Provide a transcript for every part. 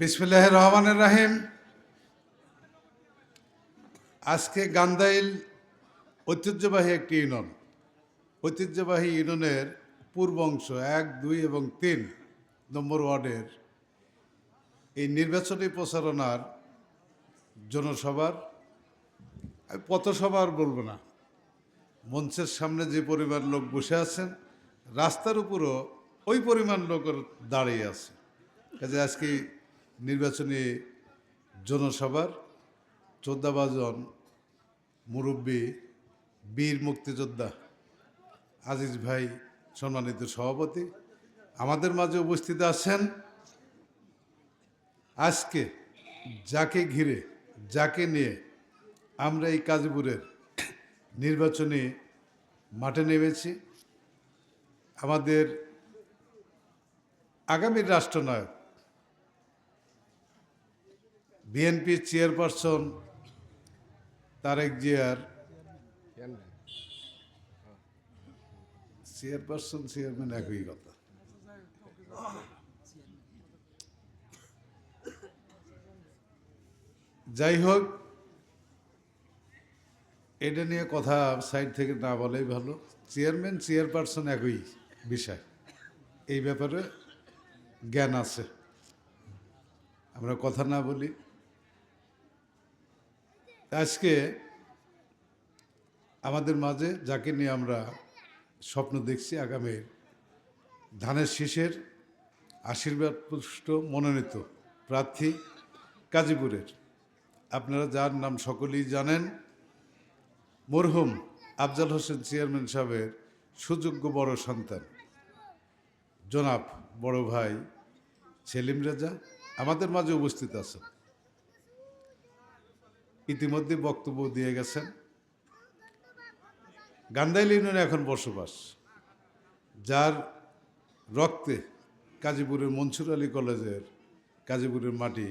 বিসমিল্লাহ রহমানের রাহিম। আজকে গান্দাইল ঐতিহ্যবাহী একটি ইউনিয়ন। ঐতিহ্যবাহী ইউনিয়নের পূর্ব অংশ এক, দুই এবং তিন নম্বর ওয়ার্ডের এই নির্বাচনী প্রচারণার জনসভার, আমি পথসভার বলব না। মঞ্চের সামনে যে পরিমাণ লোক বসে আছেন, রাস্তার উপরও ওই পরিমাণ লোকের দাঁড়িয়ে আছে। কাজে আজকে নির্বাচনী জনসভার চোদ্দাবাজন মুরব্বী, বীর মুক্তিযোদ্ধা আজিজ ভাই সম্মানিত সভাপতি আমাদের মাঝে উপস্থিত আছেন। আজকে যাকে ঘিরে, যাকে নিয়ে আমরা এই কাজীপুরের নির্বাচনী মাঠে নেমেছি, আমাদের আগামী রাষ্ট্রনায়ক বিএনপির চেয়ারপারসন তারেক জিয়ার চেয়ারপারসন, চেয়ারম্যান একই কথা। যাই হোক, এটা নিয়ে কথা সাইড থেকে না বলাই ভালো। চেয়ারম্যান, চেয়ারপারসন একই বিষয়। এই ব্যাপারে জ্ঞান আছে। আমরা কথা না বলি। আজকে আমাদের মাঝে যাকে নিয়ে আমরা স্বপ্ন দেখছি আগামীর ধানের শীষের আশীর্বাদ পুষ্ট মনোনীত প্রার্থী কাজীপুরের। আপনারা যার নাম সকলেই জানেন। মরহুম আফজাল হোসেন চেয়ারম্যান সাহেবের সুযোগ্য বড় সন্তান। জনাব বড় ভাই সেলিম রাজা আমাদের মাঝে উপস্থিত আছেন। ইতিমধ্যে বক্তব্য দিয়ে গেছেন। গান্দাইল ইউনিয়নে এখন বসবাস, যার রক্তে কাজীপুরের মনসুর আলী কলেজের কাজীপুরের মাটি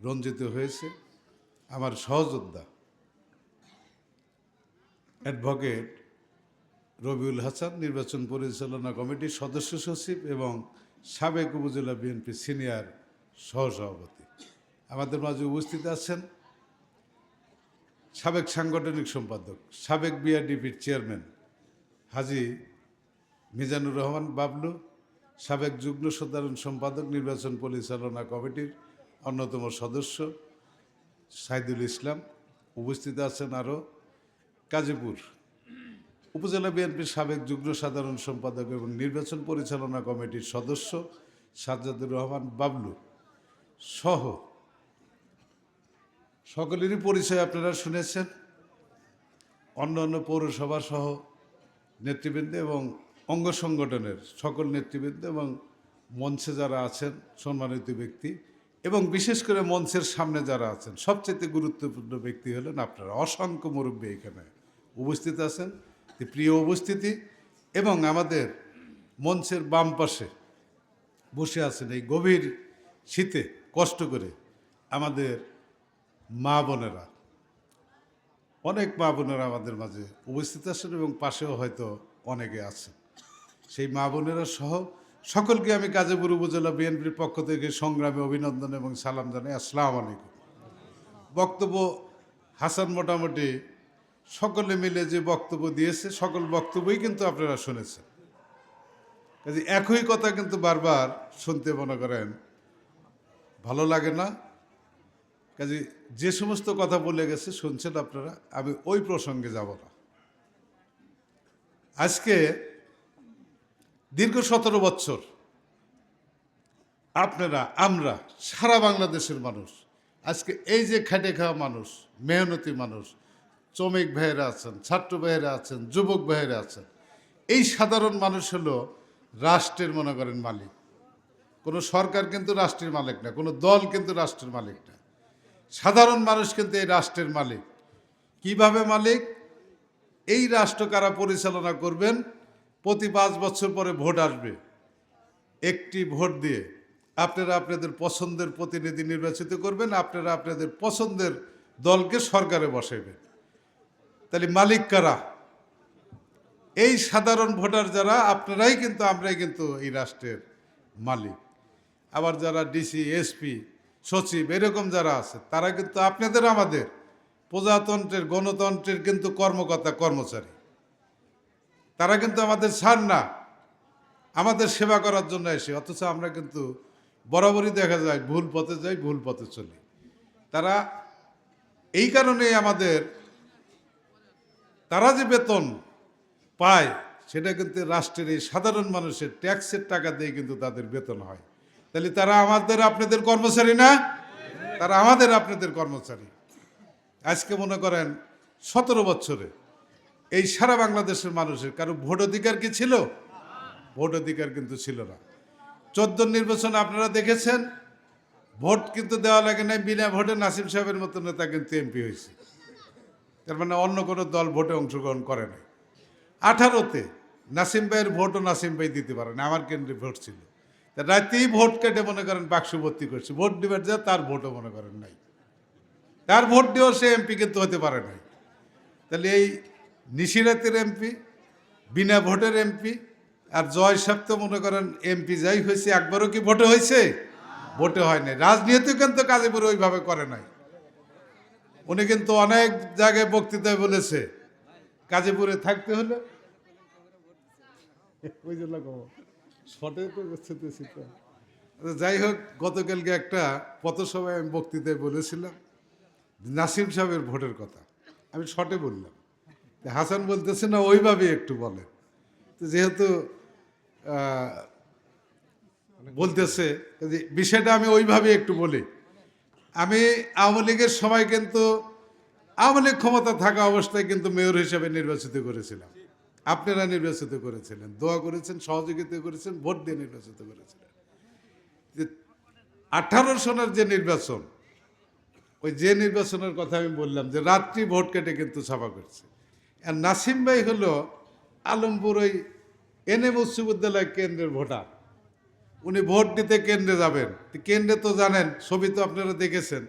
রঞ্জিত হয়েছে। আমার সহযোদ্ধা, অ্যাডভোকেট রবিউল হাসান, নির্বাচন পরিচালনা কমিটির সদস্য সচিব এবং সাবেক উপজেলা বিএনপি সিনিয়র সহসভাপতি। আমাদের মাঝে উপস্থিত আছেন সাবেক সাংগঠনিক সম্পাদক, সাবেক বিআরডিপির চেয়ারম্যান হাজি মিজানুর রহমান বাবলু, সাবেক যুগ্ম সাধারণ সম্পাদক, নির্বাচন পরিচালনা কমিটির অন্যতম সদস্য সাইদুল ইসলাম উপস্থিত আছেন আরও কাজীপুর। উপজেলা বিএনপির সাবেক যুগ্ম সাধারণ সম্পাদক এবং নির্বাচন পরিচালনা কমিটির সদস্য সাজ্জাদুর রহমান বাবলু সহ সকলেরই পরিচয় আপনারা শুনেছেন। অন্য অন্য পৌরসভা সহ নেতৃবৃন্দ এবং অঙ্গ সংগঠনের সকল নেতৃবৃন্দ এবং মঞ্চে যারা আছেন, সম্মানিত ব্যক্তি এবং বিশেষ করে মঞ্চের সামনে যারা আছেন, সবচেয়ে গুরুত্বপূর্ণ ব্যক্তি হলেন আপনারা। অসংখ্য মুরব্বী এখানে উপস্থিত আছেন। প্রিয় উপস্থিতি এবং আমাদের মঞ্চের বাম পাশে বসে আছেন এই গভীর শীতে কষ্ট করে আমাদের মা বোনেরা, অনেক মা বোনেরা আমাদের মাঝে উপস্থিত আছেন এবং পাশেও হয়তো অনেকে আছেন। সেই মা বোনেরা সহ সকলকে আমি কাজীপুর উপজেলা বিএনপির পক্ষ থেকে সংগ্রামে অভিনন্দন এবং সালাম জানাই। আসসালাম আলাইকুম। বক্তব্য হাসান মোটামুটি সকলে মিলে যে বক্তব্য দিয়েছে, সকল বক্তব্যই কিন্তু আপনারা শুনেছেন। একই কথা কিন্তু বারবার শুনতে মনে করেন, ভালো লাগে না কাজে যে সমস্ত কথা বলে গেছে, শুনছেন আপনারা? আমি ওই প্রসঙ্গে যাব না। আজকে দীর্ঘ সতেরো বছর আপনারা, আমরা, সারা বাংলাদেশের মানুষ, আজকে এই যে খেটে খাওয়া মানুষ, মেহনতি মানুষ, শ্রমিক ভাইয়েরা আছেন, ছাত্র ভাইয়েরা আছেন, যুবক ভাইয়েরা আছেন, এই সাধারণ মানুষ হলো রাষ্ট্রের মনে করেন মালিক। কোনো সরকার কিন্তু রাষ্ট্রের মালিক না, কোনো দল কিন্তু রাষ্ট্রের মালিক না। সাধারণ মানুষ কিন্তু এই রাষ্ট্রের মালিক। কীভাবে মালিক? এই রাষ্ট্র কারা পরিচালনা করবেন? প্রতি পাঁচ বছর পরে ভোট আসবে। একটি ভোট দিয়ে আপনারা আপনাদের পছন্দের প্রতিনিধি নির্বাচিত করবেন, আপনারা আপনাদের পছন্দের দলকে সরকারে বসাইবেন। তাহলে মালিক কারা? এই সাধারণ ভোটার যারা, আপনারাই কিন্তু, আমরাই কিন্তু এই রাষ্ট্রের মালিক। আবার যারা ডিসি, এসপি সচিব, এরকম যারা আছে, তারা কিন্তু আপনাদের আমাদের প্রজাতন্ত্রের, গণতন্ত্রের কিন্তু কর্মকর্তা, কর্মচারী। তারা কিন্তু আমাদের ছাড় না, আমাদের সেবা করার জন্য এসে, অথচ আমরা কিন্তু বরাবরই দেখা যায়, ভুল পথে যাই, ভুল পথে চলি। তারা এই কারণেই আমাদের, তারা যে বেতন পায়, সেটা কিন্তু রাষ্ট্রের এই সাধারণ মানুষের ট্যাক্সের টাকা দিয়ে কিন্তু তাদের বেতন হয়। তাহলে তারা আমাদের আপনাদের কর্মচারী না? তারা আমাদের আপনাদের কর্মচারী। আজকে মনে করেন সতেরো বছরে এই সারা বাংলাদেশের মানুষের কারও ভোট অধিকার কি ছিল? ভোট অধিকার কিন্তু ছিল না। চোদ্দ নির্বাচন আপনারা দেখেছেন? ভোট কিন্তু দেওয়া লাগে নাই, বিনা ভোটে নাসিম সাহেবের মতো নেতা কিন্তু এমপি হয়েছে। তার মানে অন্য কোনো দল ভোটে অংশগ্রহণ করে নাই। আঠারোতে নাসিম ভাইয়ের ভোটও নাসিম ভাই দিতে পারে না আমার কেন্দ্রে ভোট ছিল। রাতেই ভোট কেটে মনে করেন বাক্স ভর্তি করছে। ভোট দিবার যা, তার ভোটও মনে করেন নাই। তার ভোট দিয়েও সে এমপি কিন্তু হতে পারে নাই। তাহলে এই নিশিরাতের এমপি, বিনা ভোটের এমপি আর জয় সাহেব তো মনে করেন এমপি যাই হয়েছে, একবারও কি ভোটে হয়েছে? ভোটে হয় নাই। রাজনীতি কিন্তু কাজীপুরে ওইভাবে করে নাই। উনি কিন্তু অনেক জায়গায় বক্তৃতায় বলেছে কাজীপুরে থাকতে হলে ওই জন্য শটে তো তো। আচ্ছা, যাই হোক গতকালকে একটা পথসভায় আমি বক্তৃতায় বলেছিলাম নাসিম সাহেবের ভোটের কথা। আমি শটে বললাম। হাসান বলতেছে না ওইভাবে একটু বলে। তো যেহেতু বলতেছে যে বিষয়টা আমি ওইভাবে একটু বলি। আমি আওয়ামী লীগের সময় কিন্তু আওয়ামী লীগ ক্ষমতা থাকা অবস্থায় কিন্তু মেয়র হিসেবে নির্বাচিত করেছিলাম। আপনারা নির্বাচিত করেছিলেন, দোয়া করেছেন, সহযোগিতা করেছেন, ভোট দিয়ে নির্বাচিত করেছিলেন। যে আঠারো সনের যে নির্বাচন, ওই যে নির্বাচনের কথা আমি বললাম যে রাত্রি ভোট কেটে কিন্তু ছাপা করছে। আর নাসিম ভাই হলো আলমপুর ওই এনএম উচ্চ বিদ্যালয় কেন্দ্রের ভোটার। উনি ভোট দিতে কেন্দ্রে যাবেন। কেন্দ্রে তো জানেন, ছবি তো আপনারা দেখেছেন,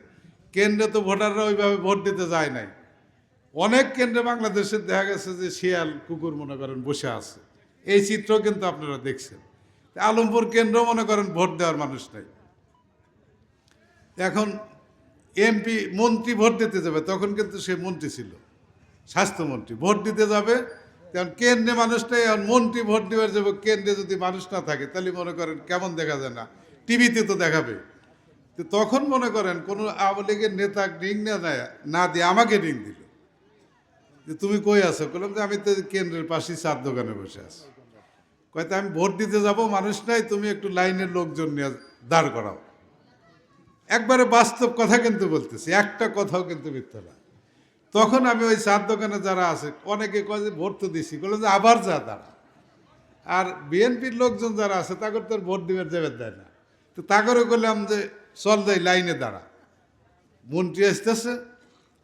কেন্দ্রে তো ভোটাররা ওইভাবে ভোট দিতে যায় নাই। অনেক কেন্দ্রে বাংলাদেশে দেখা গেছে যে শিয়াল কুকুর মনে করেন বসে আছে। এই চিত্র কিন্তু আপনারা দেখছেন। আলমপুর কেন্দ্র মনে করেন ভোট দেওয়ার মানুষ নাই। এখন এমপি মন্ত্রী ভোট দিতে যাবে, তখন কিন্তু সে মন্ত্রী ছিল, স্বাস্থ্যমন্ত্রী। ভোট দিতে যাবে, কারণ কেন্দ্রে মানুষটাই এখন মন্ত্রী ভোট দেওয়ার যাবে কেন্দ্রে যদি মানুষ না থাকে, তাহলে মনে করেন কেমন দেখা যায় না। টিভিতে তো দেখাবে। তো তখন মনে করেন কোনো আওয়ামী লীগের নেতা রিং না দেয়, না দিয়ে আমাকে রিং দিল। যে তুমি কই আছো? বললাম যে আমি তো কেন্দ্রের পাশেই চার দোকানে বসে আছি। কয়তো আমি ভোট দিতে যাব, মানুষ নাই, তুমি একটু লাইনের লোকজন নিয়ে দাঁড় করাও। একবারে বাস্তব কথা কিন্তু বলতেছি, একটা কথাও কিন্তু মিথ্যা না। তখন আমি ওই চার দোকানে যারা আছে, অনেকে কয় যে ভোট তো দিছি বলে যে আবার যা তারা। আর বিএনপির লোকজন যারা আছে তাদের তো আর ভোট দিবার যাবে দেয় না। তো তাগরও করলাম যে, চল যাই লাইনে দাঁড়া। মন্ত্রী আসতেছে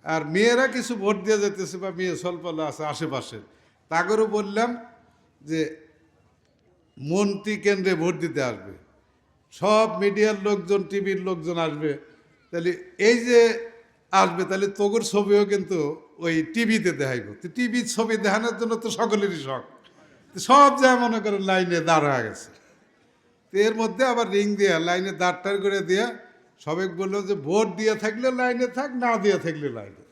আর মেয়েরা কিছু ভোট দিয়ে যেতেছে বা মেয়ে সলপলা আছে আশেপাশে, তাগরও বললাম যে মন্ত্রী কেন্দ্রে ভোট দিতে আসবে। সব মিডিয়ার লোকজন, টিভির লোকজন আসবে। তাহলে এই যে আসবে, তাহলে তোগর ছবিও কিন্তু ওই টিভিতে দেখাইব। তো টিভির ছবি দেখানোর জন্য তো সকলেরই শখ। সব যা মনে করেন লাইনে দাঁড় গেছে। তো এর মধ্যে আবার রিং দিয়ে, লাইনে দাঁড়টার করে দিয়ে, সবাই বলল যে ভোট দিয়ে থাকলে লাইনে থাক, না দিয়ে থাকলে লাইনে।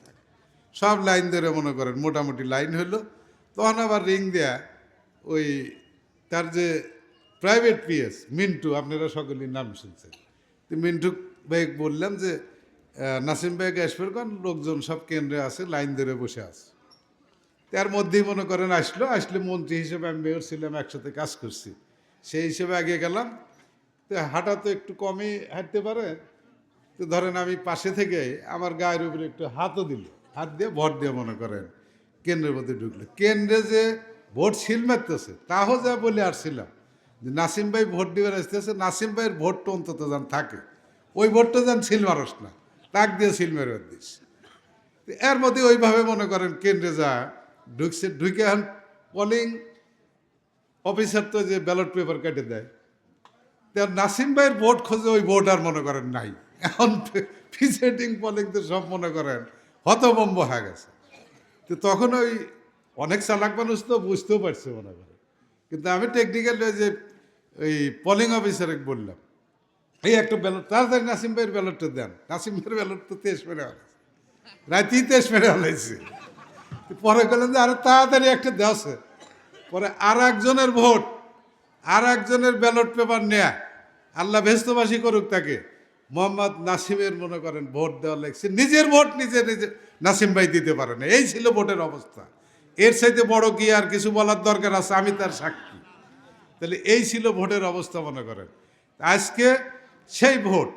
সব লাইন ধরে মনে করেন, মোটামুটি লাইন হলো। তখন আবার রিং দেয়া, ওই তার যে প্রাইভেট পিএস মিন্টু, আপনারা সকলেই নাম শুনছেন। তো মিন্টু ভাই বললাম যে নাসিম ভাইকে আসবে কারণ লোকজন সব কেন্দ্রে আছে, লাইন ধরে বসে আছে। তার মধ্যেই মনে করেন আসলো, আসলে মন্ত্রী হিসেবে আমি মেয়র ছিলাম, একসাথে কাজ করছি। সেই হিসেবে আগে গেলাম। তো হাঁটা তো একটু কমই হাঁটতে পারে। তো ধরেন আমি পাশে থেকে আমার গায়ের উপরে একটু হাতও দিল। হাত দিয়ে ভোট দিয়ে মনে করেন, কেন্দ্রের মধ্যে ঢুকলো। কেন্দ্রে যে ভোট সিল মারতেছে তাও যা বলে আসছিলাম যে নাসিম ভাই ভোট দিবার আসতেছে, নাসিম ভাইয়ের ভোটটা অন্তত যেন থাকে। ওই ভোটটা যেন সিল মারস না, তাক দিয়ে সিল মেরে দিস। এর মধ্যে ওইভাবে মনে করেন কেন্দ্রে যা ঢুকছে, ঢুকে এখন পলিং অফিসার তো যে ব্যালট পেপার কেটে দেয়। তো নাসিম ভাইয়ের ভোট খোঁজে ওই ভোট আর মনে করেন নাই। এখন প্রিসাইডিং পলিং তো সব মনে করেন। হতবম্ব হয়ে গেছে। তো তখন ওই অনেক চালাক মানুষ তো বুঝতেও পারছে মনে করে। কিন্তু আমি টেকনিক্যাল যে ওই পলিং অফিসারে বললাম, এই একটা ব্যালট তাড়াতাড়ি নাসিম ভাইয়ের ব্যালটটা দেন। নাসিম ভাইয়ের ব্যালট তো তেইশ মেরে হলাইছে রাতেই তেইশ মেরে হলাইছে পরে গেলেন যে, আরে তাড়াতাড়ি একটা দেওয়াছে পরে আর একজনের ভোট আর একজনের ব্যালট পেপার নেয়া। আল্লাহ ভেস্তবাসী করুক তাকে। মোহাম্মদ নাসিমের মনে করেন ভোট দেওয়া লাগছে নিজের ভোট নিজে নিজে নাসিম ভাই দিতে পারে না। এই ছিল ভোটের অবস্থা। এর সাথে বড় কি আর কিছু বলার দরকার আছে? আমি তার সাক্ষী। তাহলে এই ছিল ভোটের অবস্থা মনে করেন। আজকে সেই ভোট,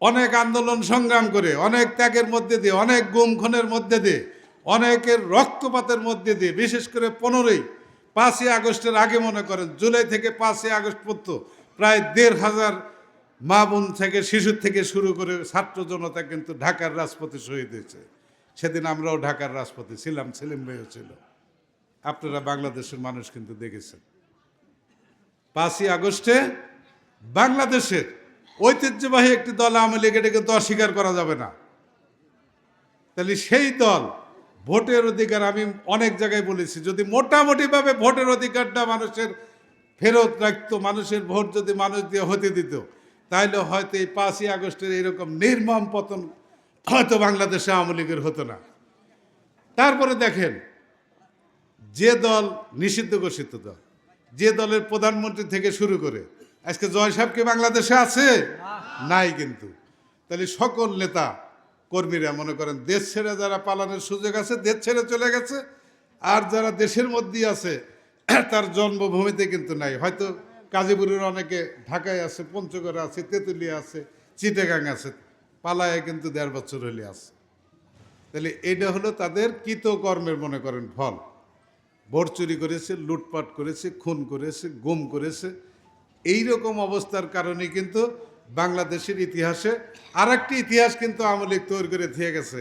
অনেক আন্দোলন সংগ্রাম করে, অনেক ত্যাগের মধ্যে দিয়ে, অনেক গুমখনের মধ্যে দিয়ে, অনেকের রক্তপাতের মধ্যে দিয়ে, বিশেষ করে পনেরোই, পাঁচই আগস্টের আগে মনে করেন, জুলাই থেকে পাঁচই আগস্ট পর্যন্ত প্রায় দেড় হাজার মা বোন থেকে, শিশুর থেকে শুরু করে ছাত্র জনতা কিন্তু ঢাকার রাজপথে শহীদ হয়েছে। সেদিন আমরাও ঢাকার রাজপথে ছিলাম, সেলিম ভাইও ছিল। আপনারা বাংলাদেশের মানুষ কিন্তু দেখেছেন। পাঁচই আগস্টে বাংলাদেশের ঐতিহ্যবাহী একটি দল আওয়ামী লীগ এটা কিন্তু অস্বীকার করা যাবে না। তাহলে সেই দল ভোটের অধিকার আমি অনেক জায়গায় বলেছি, যদি মোটামুটিভাবে ভোটের অধিকারটা মানুষের ফেরত রাখতো, মানুষের ভোট যদি মানুষ দিয়ে হতে দিত তাহলে হয়তো এই পাঁচই আগস্টের এরকম নির্মম পতন হয়তো বাংলাদেশে আওয়ামী লীগের হতো না। তারপরে দেখেন, যে দল নিষিদ্ধ ঘোষিত দল, যে দলের প্রধানমন্ত্রী থেকে শুরু করে, আজকে জয় সাহেব কি বাংলাদেশে আছে? নাই কিন্তু। তাহলে সকল নেতা কর্মীরা মনে করেন দেশ ছেড়ে যারা পালানোর সুযোগ আছে, দেশ ছেড়ে চলে গেছে, আর যারা দেশের মধ্যেই আছে, তার জন্মভূমিতে কিন্তু নাই। হয়তো কাজীপুরের অনেকে ঢাকায় আছে, পঞ্চগড়ে আছে, তেঁতুলিয়া আছে, চিটেগাং আছে, পালায় কিন্তু দেড় বছর হলে আছে। তাহলে এটা হলো তাদের কৃতকর্মের মনে করেন ফল। ভোট চুরি করেছে, লুটপাট করেছে, খুন করেছে, গুম করেছে। এই রকম অবস্থার কারণে কিন্তু বাংলাদেশের ইতিহাসে আর একটি ইতিহাস কিন্তু আওয়ামী লীগ তৈরি করে দিয়ে গেছে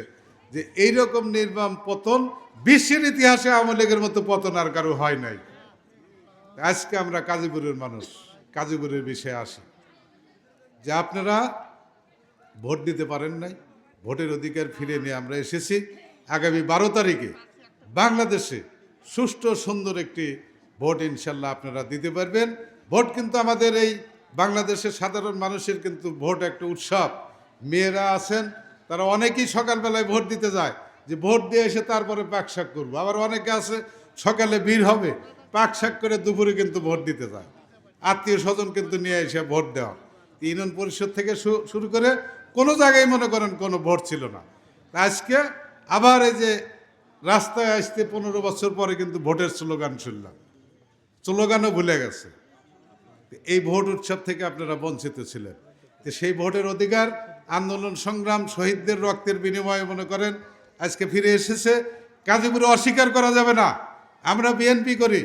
যে এই রকম নির্মম পতন বিশ্বের ইতিহাসে আওয়ামী লীগের মতো পতন আর কারও হয় নাই। আজকে আমরা কাজীপুরের মানুষ, কাজীপুরের বিষয়ে আসি। যে আপনারা ভোট দিতে পারেন নাই, ভোটের অধিকার ফিরে নিয়ে আমরা এসেছি। আগামী বারো তারিখে বাংলাদেশে সুষ্ঠু, সুন্দর একটি ভোট ইনশাল্লাহ আপনারা দিতে পারবেন। ভোট কিন্তু আমাদের এই বাংলাদেশের সাধারণ মানুষের কিন্তু ভোট একটা উৎসব। মেয়েরা আছেন, তারা অনেকেই সকালবেলায় ভোট দিতে যায়। যে ভোট দিয়ে এসে তারপরে পাকশাক করব। আবার অনেকে আছে, সকালে ভিড় হবে পাকশাক করে দুপুরে কিন্তু ভোট দিতে যায় আত্মীয় স্বজন কিন্তু নিয়ে এসে ভোট দেওয়া। ইউনিয়ন পরিষদ থেকে শুরু করে কোনো জায়গায় মনে করেন কোনো ভোট ছিল না। আজকে আবার এই যে রাস্তায় আসতে পনেরো বছর পরে কিন্তু ভোটের স্লোগান শুনলাম। স্লোগানও ভুলে গেছে। এই ভোট উৎসব থেকে আপনারা বঞ্চিত ছিলেন। তো সেই ভোটের অধিকার, আন্দোলন সংগ্রাম, শহীদদের রক্তের বিনিময়ে মনে করেন আজকে ফিরে এসেছে। গাজীপুরে অস্বীকার করা যাবে না। আমরা বিএনপি করি।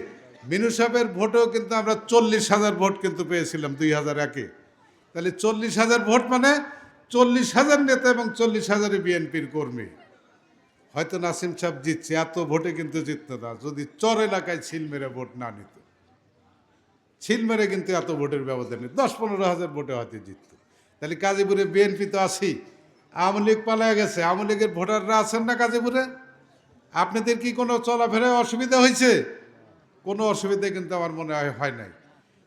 মিনু সাহেবের ভোটেও কিন্তু আমরা চল্লিশ হাজার ভোট কিন্তু পেয়েছিলাম দুই হাজার একে। তাহলে চল্লিশ হাজার ভোট মানে চল্লিশ হাজার নেতা এবং চল্লিশ হাজারই বিএনপির কর্মী। হয়তো নাসিম সাহেব জিতছে, এত ভোটে কিন্তু জিতত না। যদি চর এলাকায় ছিল মেরে ভোট না নিত। ছিল মেরে কিন্তু এত ভোটের ব্যবধান নেই। দশ পনেরো হাজার ভোটে হয়তো জিতত। তাহলে গাজীপুরে বিএনপি তো আছেই। আওয়ামী লীগ পালায় গেছে। আওয়ামী লীগের ভোটাররা আছেন না গাজীপুরে আপনাদের কি কোনো চলাফেরায় অসুবিধা হয়েছে? কোনো অসুবিধা কিন্তু আমার মনে হয় হয় নাই।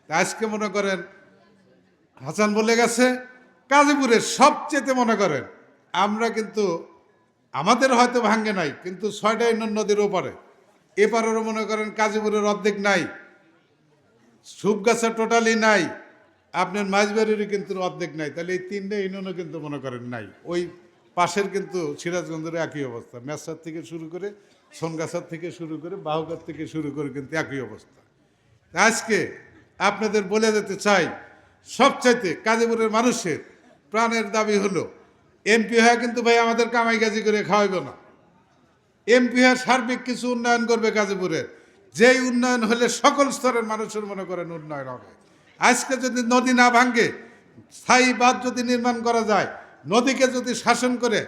আজকে মনে করেন, হাসান বলে গেছে গাজীপুরের সবচেয়ে মনে করেন, আমরা কিন্তু, আমাদের হয়তো ভাঙ্গে নাই, কিন্তু ছয়টা ইউনিয়ন নদীর ওপারে। এপারেরও মনে করেন কাজীপুরের অর্ধেক নাই, সুপগাছা টোটালি নাই, আপনার মাঝবাড়িরও কিন্তু অর্ধেক নাই, তাহলে এই তিনটে ইউনিয়নও কিন্তু মনে করেন নাই। ওই পাশের কিন্তু সিরাজগঞ্জের একই অবস্থা মেসার থেকে শুরু করে সোনগাছার থেকে শুরু করে বাহুকার থেকে শুরু করে কিন্তু একই অবস্থা। আজকে আপনাদের বলে যেতে চাই, সবচাইতে কাজীপুরের মানুষের প্রাণের দাবি হলো, এমপি হয়ে কিন্তু ভাই আমাদের কামাই কাজি করে খাওয়াইব না। এমপি হয়ে সার্বিক কিছু উন্নয়ন করবে গাজীপুরের যেই উন্নয়ন হলে সকল স্তরের মানুষের মনে করেন উন্নয়ন হবে। আজকে যদি নদী না ভাঙ্গে স্থায়ী বাঁধ যদি নির্মাণ করা যায়, নদীকে যদি শাসন করে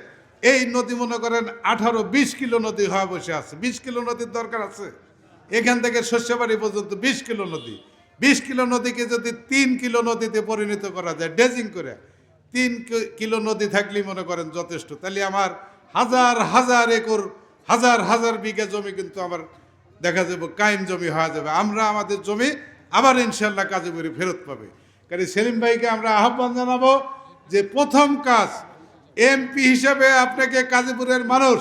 এই নদী মনে করেন আঠারো, বিশ কিলো নদী হওয়া বসে আছে। বিশ কিলো নদীর দরকার আছে? এখান থেকে শস্যবাড়ি পর্যন্ত বিশ কিলো নদী। বিশ কিলো নদীকে যদি তিন কিলো নদীতে পরিণত করা যায় ডেজিং করে, তিন কিলো নদী থাকলেই মনে করেন যথেষ্ট। তাহলে আমার হাজার হাজার একর, হাজার হাজার বিঘা জমি কিন্তু আমার দেখা যাবে কায়েম জমি হওয়া যাবে। আমরা আমাদের জমি আবার ইনশাল্লাহ কাজে করে ফেরত পাবে। কারণ সেলিম ভাইকে আমরা আহ্বান জানাব যে প্রথম কাজ এমপি হিসেবে আপনাকে কাজীপুরের মানুষ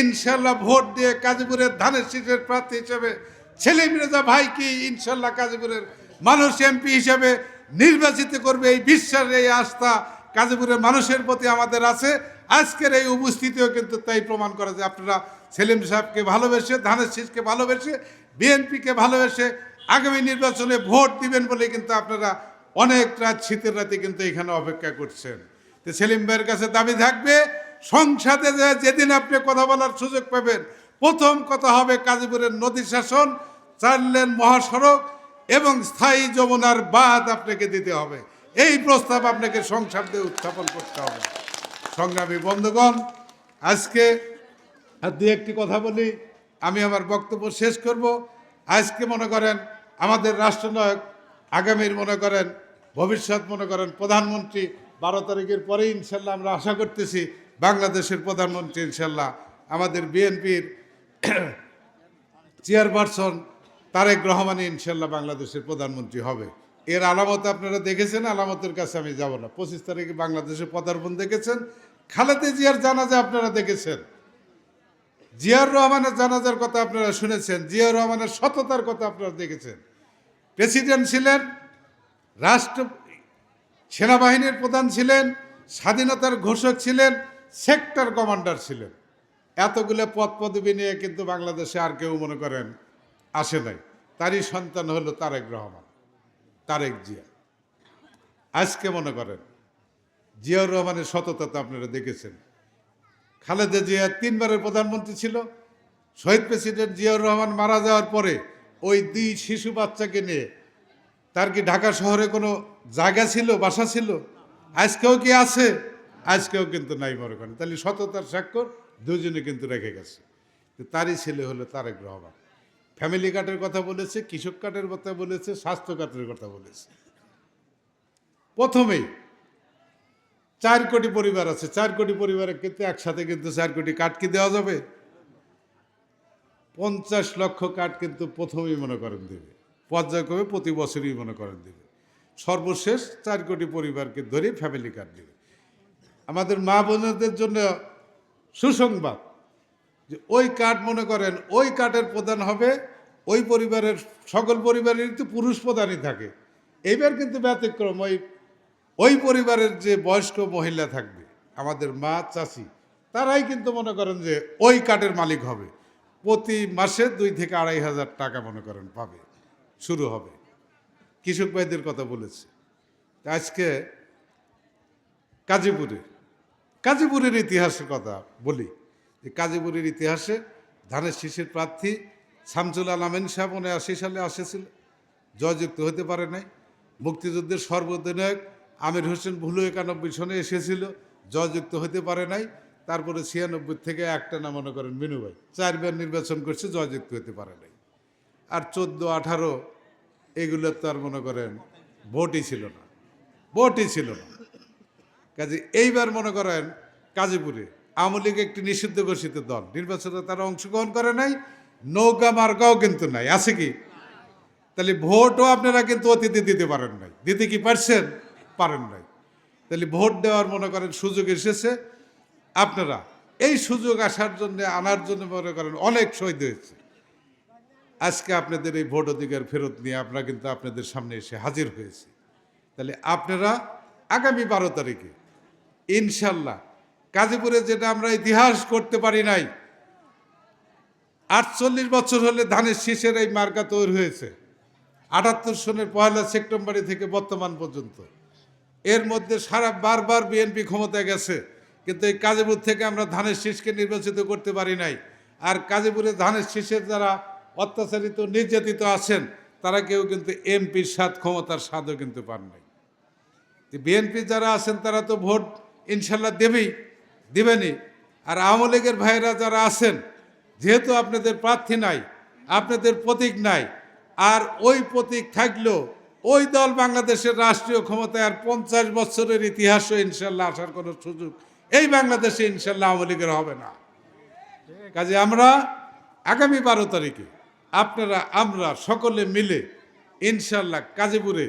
ইনশাল্লাহ ভোট দিয়ে কাজীপুরের ধানের শীষের প্রার্থী হিসেবে সেলিম রেজা ভাইকে ইনশাল্লাহ কাজীপুরের মানুষ এমপি হিসেবে নির্বাচিত করবে এই বিশ্বাস, এই আস্থা কাজীপুরের মানুষের প্রতি আমাদের আছে। আজকের এই উপস্থিতিও কিন্তু তাই প্রমাণ করে যে আপনারা সেলিম সাহেবকে ভালোবেসে, ধানের শীষকে ভালোবেসে বিএনপিকে ভালোবেসে আগামী নির্বাচনে ভোট দিবেন বলে কিন্তু আপনারা অনেক রাত শীতের রাতে কিন্তু এখানে অপেক্ষা করছেন। তো সেলিম ভাইয়ের কাছে দাবি থাকবে, সংসদে যেদিন আপনি কথা বলার সুযোগ পাবেন, প্রথম কথা হবে কাজীপুরের নদী শাসন, চার লেন মহাসড়ক এবং স্থায়ী যমুনার বাদ আপনাকে দিতে হবে। এই প্রস্তাব আপনাকে সংসদে উত্থাপন করতে হবে। সংগ্রামী বন্ধুগণ, আজকে আর দু একটি কথা বলি, আমি আমার বক্তব্য শেষ করব। আজকে মনে করেন আমাদের রাষ্ট্রনায়ক আগামীর মনে করেন, ভবিষ্যৎ মনে করেন প্রধানমন্ত্রী বারো তারিখের পরে ইনশাল্লাহ আমরা আশা করতেছি বাংলাদেশের প্রধানমন্ত্রী ইনশাল্লাহ আমাদের বিএনপির চেয়ারপারসন তারেক রহমানই ইনশাল্লাহ বাংলাদেশের প্রধানমন্ত্রী হবে। এর আলামত আপনারা দেখেছেন, আলামতের কাছে আমি যাব না। পঁচিশ তারিখে বাংলাদেশে পদার্পণ দেখেছেন। খালেদা জিয়ার জানাজা আপনারা দেখেছেন। জিয়াউর রহমানের জানাজার কথা আপনারা শুনেছেন জিয়াউর রহমানের সততার কথা আপনারা দেখেছেন। প্রেসিডেন্ট ছিলেন, রাষ্ট্র সেনাবাহিনীর প্রধান ছিলেন, স্বাধীনতার ঘোষক ছিলেন, সেক্টর কমান্ডার ছিলেন। এতগুলো পদ পদবি নিয়ে কিন্তু বাংলাদেশে আর কেউ মনে করেন আসে নাই। তারই সন্তান হলো তারেক রহমান, তারেক জিয়া। আজকে মনে করেন জিয়াউর রহমানের সততা তো আপনারা দেখেছেন। খালেদা জিয়া তিনবারের প্রধানমন্ত্রী ছিল, শহীদ প্রেসিডেন্ট জিয়াউর রহমান মারা যাওয়ার পরে ওই দুই শিশু বাচ্চাকে নিয়ে তার কি ঢাকা শহরে কোনো জায়গা ছিল, বাসা ছিল? আজকেও কি আছে? আজকেও কিন্তু নাই মনে করেন। তাহলে সততার স্বাক্ষর দুজনে কিন্তু রেখে গেছে। তারই ছেলে হলো তারেক রহমান। ফ্যামিলি কার্ডের কথা বলেছে, কৃষক কার্ডের কথা বলেছে, স্বাস্থ্য কার্ডের কথা বলেছে। প্রথমেই চার কোটি পরিবার আছে। চার কোটি পরিবারের কিন্তু একসাথে কিন্তু চার কোটি কার্ড কি দেওয়া যাবে? পঞ্চাশ লক্ষ কার্ড কিন্তু প্রথমেই মনে করেন দেবে। পর্যায়ক্রমে প্রতি বছরই মনে করেন দেবে সর্বশেষ চার কোটি পরিবারকে ধরে ফ্যামিলি কার্ড দেবে। আমাদের মা বোনদের জন্য সুসংবাদ যে ওই কার্ড মনে করেন, ওই কার্ডের প্রদান হবে, ওই পরিবারের সকল পরিবারেরই তো পুরুষ প্রধানই থাকে। এইবার কিন্তু ব্যতিক্রম, ওই ওই পরিবারের যে বয়স্ক মহিলা থাকবে, আমাদের মা চাষি তারাই কিন্তু মনে করেন যে ওই কার্ডের মালিক হবে। প্রতি মাসে দুই থেকে আড়াই হাজার টাকা মনে করেন পাবে। শুরু হবে। কৃষক ভাইদের কথা বলেছে। আজকে কাজীপুরে, কাজীপুরের ইতিহাসের কথা বলি। যে কাজীপুরের ইতিহাসে ধানের শীষের প্রার্থী শামসুল আলামিন সাহেব উনআশি সালে আসেছিল। জয়যুক্ত হতে পারে নাই। মুক্তিযুদ্ধের সর্বদিনায়ক আমির হোসেন ভুলু একানব্বই সনে এসেছিল। জয়যুক্ত হতে পারে নাই। তারপরে ছিয়ানব্বই থেকে একটা না মনে করেন মিনু ভাই। চারবার নির্বাচন করছে, জয়যুক্ত হতে পারে নাই। আর চোদ্দ, আঠারো, এগুলো তো আর মনে করেন ভোটই ছিল না। ভোটই ছিল না। কাজে এইবার মনে করেন কাজীপুরে আওয়ামী লীগ একটি নিষিদ্ধ ঘোষিত দল, নির্বাচনে তারা অংশগ্রহণ করে নাই, নৌকা মার্কাও কিন্তু নাই। আছে কি? তাহলে ভোটও আপনারা কিন্তু অতীতে দিতে পারেন নাই। দিতে কি পারছেন? পারেন নাই। তাহলে ভোট দেওয়ার মনে করেন সুযোগ এসেছে। আপনারা এই সুযোগ আসার জন্য, আনার জন্য মনে করেন অনেক শহীদ হয়েছে। আজকে আপনাদের এই ভোট অধিকার ফেরত নিয়ে আমরা কিন্তু আপনাদের সামনে এসে হাজির হয়েছি। তাহলে আপনারা আগামী বারো তারিখে ইনশাল্লাহ গাজীপুরে যেটা আমরা ইতিহাস করতে পারি নাই, আটচল্লিশ বছর হলে ধানের শীষের এই মার্কা তৈরি হয়েছে। আটাত্তর সনের পয়লা সেপ্টেম্বর থেকে বর্তমান পর্যন্ত। এর মধ্যে সারা বারবার বিএনপি ক্ষমতায় গেছে, কিন্তু এই কাজীপুর থেকে আমরা ধানের শীষকে নির্বাচিত করতে পারি নাই। আর কাজীপুরে ধানের শীষের যারা অত্যাচারিত, নির্যাতিত আছেন, তারা কেউ কিন্তু এমপির স্বাদ ক্ষমতার স্বাদও কিন্তু পান নাই। বিএনপি যারা আছেন, তারা তো ভোট ইনশাল্লাহ দেবেই দেবেনি আর আওয়ামী লীগের ভাইয়েরা যারা আছেন, যেহেতু আপনাদের প্রার্থী নাই, আপনাদের প্রতীক নাই, আর ওই প্রতীক থাকলেও ওই দল বাংলাদেশের রাষ্ট্রীয় ক্ষমতায় আর পঞ্চাশ বছরের ইতিহাসও ইনশাল্লাহ আসার কোনো সুযোগ এই বাংলাদেশে ইনশাল্লাহ আওয়ামী লীগের হবে না। কাজে আমরা আগামী বারো তারিখে আপনারা, আমরা সকলে মিলে ইনশাল্লাহ কাজীপুরে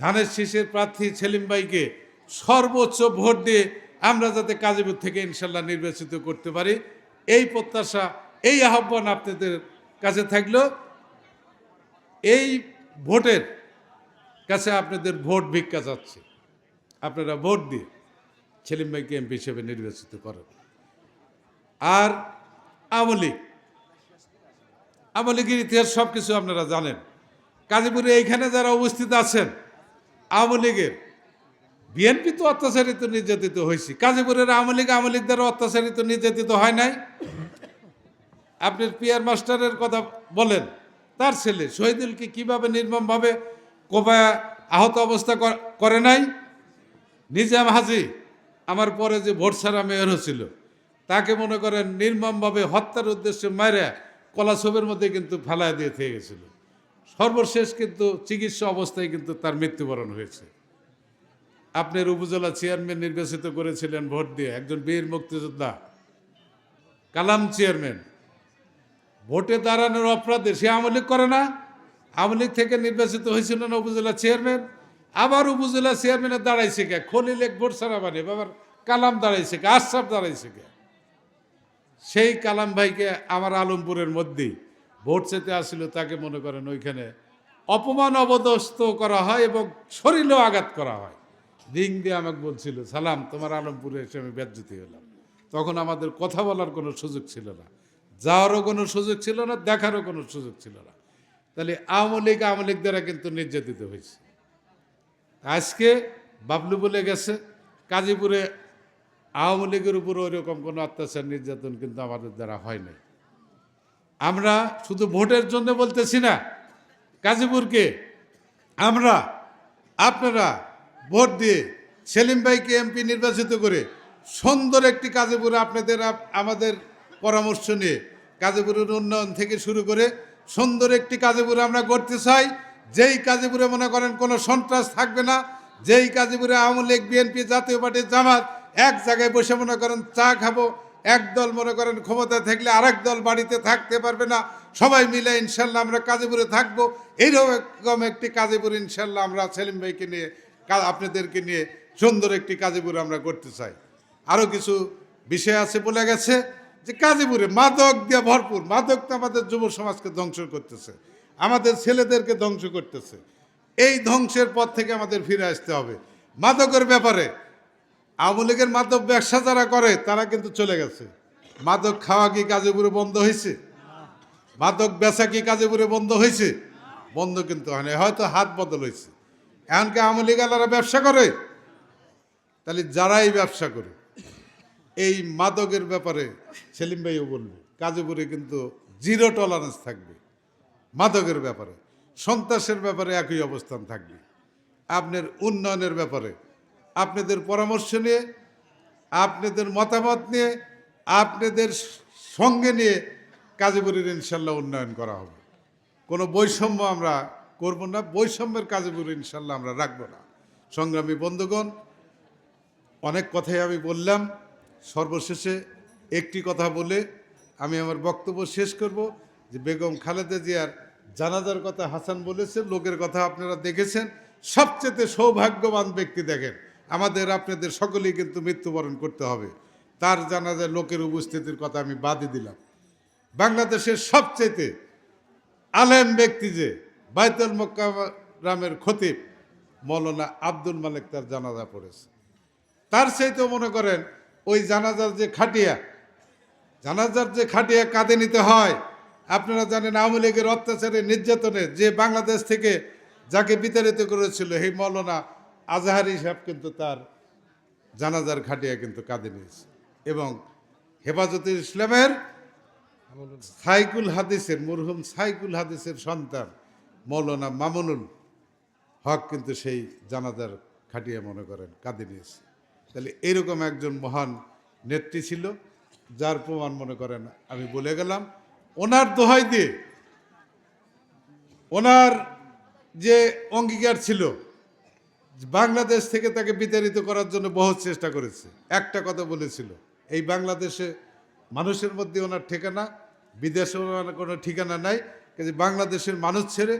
ধানের শীষের প্রার্থী সেলিম ভাইকে সর্বোচ্চ ভোট দিয়ে আমরা যাতে কাজীপুর থেকে ইনশাল্লাহ নির্বাচিত করতে পারি। এই প্রত্যাশা, এই আহ্বান আপনাদের কাছে থাকল। এই ভোটের কাছে আপনাদের ভোট ভিক্ষা চাচ্ছে। আপনারা ভোট দিয়ে সেলিম ভাইকে এমপি হিসেবে নির্বাচিত করেন। আর আওয়ামী লীগ আওয়ামী ইতিহাস সব কিছু আপনারা জানেন। কাজীপুরে এইখানে যারা উপস্থিত আছেন, আওয়ামী লীগের বিএনপি তো অত্যাচারিত নির্যাতিত হয়েছে। কাজীপুরের আওয়ামী লীগ আওয়ামী লীগ দ্বারা অত্যাচারিত নির্যাতিত হয় নাই। আপনি পিয়ার মাস্টারের কথা বলেন, তার ছেলে শহীদুলকে কীভাবে নির্মমভাবে কোপায়া আহত অবস্থা করে নাই? নিজাম হাজি, আমার পরে যে ভোট ছাড়া মেয়র হয়েছিল, তাকে মনে করেন নির্মমভাবে হত্যার উদ্দেশ্যে মারে কলাছবের মধ্যে কিন্তু ফেলায় দিয়ে থেকে গেছিল। সর্বশেষ কিন্তু চিকিৎসা অবস্থায় কিন্তু তার মৃত্যুবরণ হয়েছে। আপনার উপজেলা চেয়ারম্যান নির্বাচিত করেছিলেন ভোট দিয়ে, একজন বীর মুক্তিযোদ্ধা, কালাম চেয়ারম্যান। ভোটে দাঁড়ানোর অপরাধে সে আওয়ামী লীগ করে না। আওয়ামী লীগ থেকে নির্বাচিত হয়েছিল না উপজেলা চেয়ারম্যান। আবার উপজেলা চেয়ারম্যানে দাঁড়াইছে কে? খলিল এক ভোট ছাড়া মানে বাবার কালাম দাঁড়াইছে কে? আশরাফ দাঁড়াইছে কে? সেই কালাম ভাইকে আমার আলমপুরের মধ্যেই ভোট চেতে আসছিল তাকে মনে করেন ওইখানে অপমান অবদস্ত করা হয় এবং শরীরেও আঘাত করা হয়। রিং দিয়ে আমাকে বলছিল, সালাম, তোমার আলমপুরে এসে আমি ব্যাজ্যুতি হলাম। তখন আমাদের কথা বলার কোনো সুযোগ ছিল না। যাওয়ারও কোনো সুযোগ ছিল না, দেখারও কোনো সুযোগ ছিল না। তাহলে আওয়ামী লীগ আওয়ামী লীগ দ্বারা কিন্তু নির্যাতিত হয়েছে। আজকে বাবলু বলে গেছে, কাজীপুরে আওয়ামী লীগের উপর ওইরকম কোনো অত্যাচার নির্যাতন কিন্তু আমাদের দ্বারা হয় নাই। আমরা শুধু ভোটের জন্য বলতেছি না, গাজীপুরকে আমরা আপনারা ভোট দিয়ে সেলিম ভাইকে এমপি নির্বাচিত করে সুন্দর একটি কাজীপুর আপনাদের আমাদের পরামর্শ নিয়ে কাজীপুরের উন্নয়ন থেকে শুরু করে সুন্দর একটি কাজীপুর আমরা করতে চাই। যেই কাজীপুরে মনে করেন কোনো সন্ত্রাস থাকবে না, যেই কাজীপুরে আওয়ামী লীগ, বিএনপি জাতীয় পার্টির জামাত এক জায়গায় বসে মনে করেন চা খাব, এক দল মনে করেন ক্ষমতায় থাকলে আরেক দল বাড়িতে থাকতে পারবে না। সবাই মিলে ইনশাল্লাহ আমরা কাজীপুরে থাকব। এইরকম একটি কাজীপুর ইনশাল্লাহ আমরা সেলিম ভাইকে নিয়ে আপনাদেরকে নিয়ে সুন্দর একটি কাজীপুর আমরা করতে চাই। আরও কিছু বিষয় আছে বলে গেছে যে কাজীপুরে মাদক দিয়ে ভরপুর। মাদক তো আমাদের যুব সমাজকে ধ্বংস করতেছে, আমাদের ছেলেদেরকে ধ্বংস করতেছে। এই ধ্বংসের পথ থেকে আমাদের ফিরে আসতে হবে। মাদকের ব্যাপারে আওয়ামী লীগের মাদক ব্যবসা যারা করে, তারা কিন্তু চলে গেছে। মাদক খাওয়া কি কাজীপুরে বন্ধ হয়েছে মাদক বেচা কি কাজীপুরে বন্ধ হয়েছে বন্ধ কিন্তু হয়নি হয়তো হাত বদল হয়েছে এমনকি আওয়ামী লীগ আলারা ব্যবসা করে? তাহলে যারাই ব্যবসা করে, এই মাদকের ব্যাপারে সেলিম ভাইও বলবে কাজীপুরে কিন্তু জিরো টলারেন্স থাকবে, মাদকের ব্যাপারে, সন্ত্রাসের ব্যাপারে একই অবস্থান থাকবে। আপনার উন্নয়নের ব্যাপারে আপনাদের পরামর্শ নিয়ে, আপনাদের মতামত নিয়ে, আপনাদের সঙ্গে নিয়ে কাজীপুরের ইনশাল্লাহ উন্নয়ন করা হবে। কোনো বৈষম্য আমরা করব না, বৈষম্যের কাজীপুর ইনশাল্লাহ আমরা রাখব না। সংগ্রামী বন্ধুগণ, অনেক কথাই আমি বললাম। সর্বশেষে একটি কথা বলে আমি আমার বক্তব্য শেষ করব যে বেগম খালেদা জিয়ার জানাজার কথা হাসান বলেছে লোকের কথা আপনারা দেখেছেন। সবচেয়ে সৌভাগ্যবান ব্যক্তি দেখেন। আমাদের, আপনাদের সকলেই কিন্তু মৃত্যুবরণ করতে হবে। তার জানাজার লোকের উপস্থিতির কথা আমি বাদই দিলাম। বাংলাদেশের সবচেয়ে আলেম ব্যক্তি যে বাইতুল মোকারামের খতিব, মৌলানা আব্দুল মালিক তার জানাজা পড়েছে। তার চাইতেও মনে করেন, ওই জানাজার যে খাটিয়া, জানাজার যে খাটিয়া কাঁধে নিতে হয়, আপনারা জানেন আওয়ামী লীগের অত্যাচারে, নির্যাতনে যে বাংলাদেশ থেকে যাকে বিতাড়িত করেছিল এই মৌলানা আজাহারি সাহেব কিন্তু তার জানাজার খাটিয়া কিন্তু কাঁদে নিয়েছে। এবং হেফাজতুল ইসলামের সাইকুল হাদিসের, মরহুম সাইকুল হাদিসের সন্তান মৌলানা মামুনুল হক কিন্তু সেই জানাজার খাটিয়া মনে করেন কাঁদে নিয়েছে। তাহলে এরকম একজন মহান নেত্রী ছিল, যার প্রমাণ মনে করেন, আমি বলে গেলাম, ওনার দোহাই দিয়ে, ওনার যে অঙ্গীকার ছিল বাংলাদেশ থেকে তাকে বিতাড়িত করার জন্য বহুত চেষ্টা করেছে। একটা কথা বলেছিল, এই বাংলাদেশে মানুষের মধ্যে ওনার ঠিকানা বিদেশে ওনার কোনো ঠিকানা নাই কাজে বাংলাদেশের মানুষ ছেড়ে,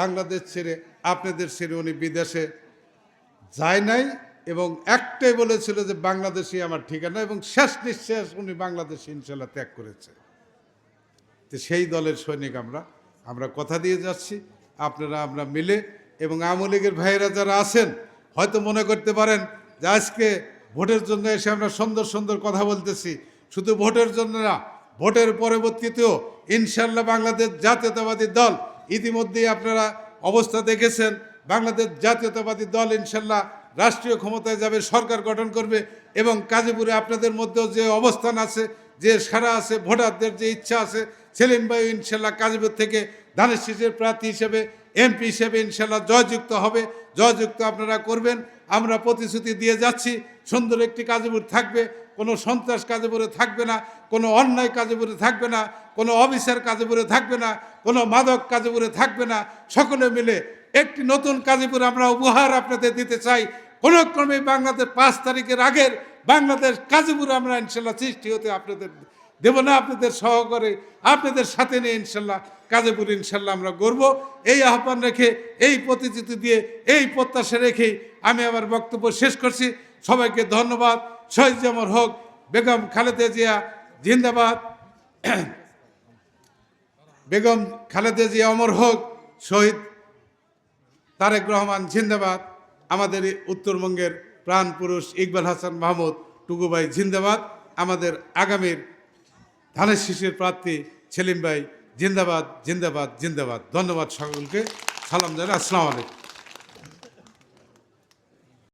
বাংলাদেশ ছেড়ে আপনাদের ছেড়ে উনি বিদেশে যায় নাই এবং একটাই বলেছিল যে বাংলাদেশই আমার ঠিকানা এবং শেষ নিঃশ্বাস উনি বাংলাদেশ ইনশাল্লাহ ত্যাগ করেছে। তো সেই দলের সৈনিক আমরা আমরা কথা দিয়ে যাচ্ছি, আপনারা, আমরা মিলে এবং আওয়ামী লীগের ভাইয়েরা যারা আছেন, হয়তো মনে করতে পারেন যে আজকে ভোটের জন্য এসে আমরা সুন্দর সুন্দর কথা বলতেছি। শুধু ভোটের জন্য না, ভোটের পরবর্তীতেও ইনশাল্লাহ বাংলাদেশ জাতীয়তাবাদী দল ইতিমধ্যেই আপনারা অবস্থা দেখেছেন। বাংলাদেশ জাতীয়তাবাদী দল ইনশাল্লাহ রাষ্ট্রীয় ক্ষমতায় যাবে, সরকার গঠন করবে এবং কাজীপুরে আপনাদের মধ্যেও যে অবস্থান আছে, যে সারা আছে, ভোটারদের যে ইচ্ছা আছে, সেলিম ভাই ইনশাল্লাহ কাজীপুর থেকে ধানের শীষের প্রার্থী হিসেবে এমপি হিসেবে ইনশাল্লাহ জয়যুক্ত হবে। জয়যুক্ত আপনারা করবেন। আমরা প্রতিশ্রুতি দিয়ে যাচ্ছি। সুন্দর একটি কাজীপুর থাকবে। কোনো সন্ত্রাস কাজীপুরে থাকবে না। কোনো অন্যায় কাজীপুরে থাকবে না। কোনো অবিচার কাজীপুরে থাকবে না। কোনো মাদক কাজীপুরে থাকবে না। সকলে মিলে একটি নতুন কাজীপুর আমরা উপহার আপনাদের দিতে চাই। কোনো ক্রমে বাংলাদেশ পাঁচ তারিখের আগের বাংলাদেশ কাজীপুর আমরা ইনশাল্লাহ সৃষ্টি হতে আপনাদের দেব না আপনাদের সহকারে, আপনাদের সাথে নিয়ে ইনশাল্লাহ কাজেপুর ইনশাল্লাহ আমরা গড়ব এই আহ্বান রেখে, এই প্রতিশ্রুতি দিয়ে, এই প্রত্যাশা রেখেই আমি আমার বক্তব্য শেষ করছি। সবাইকে ধন্যবাদ। শহীদ জামর হোক, বেগম খালেদা জিয়া জিন্দাবাদ। বেগম খালেদা জিয়া অমর হোক, শহীদ তারেক রহমান জিন্দাবাদ। আমাদের উত্তরবঙ্গের প্রাণ পুরুষ ইকবাল হাসান মাহমুদ টুকুভাই জিন্দাবাদ। আমাদের আগামীর ধানের শীষের প্রার্থী সেলিম ভাই জিন্দাবাদ জিন্দাবাদ জিন্দাবাদ। ধন্যবাদ সকলকে। সালাম জানাই। আসসালামু আলাইকুম।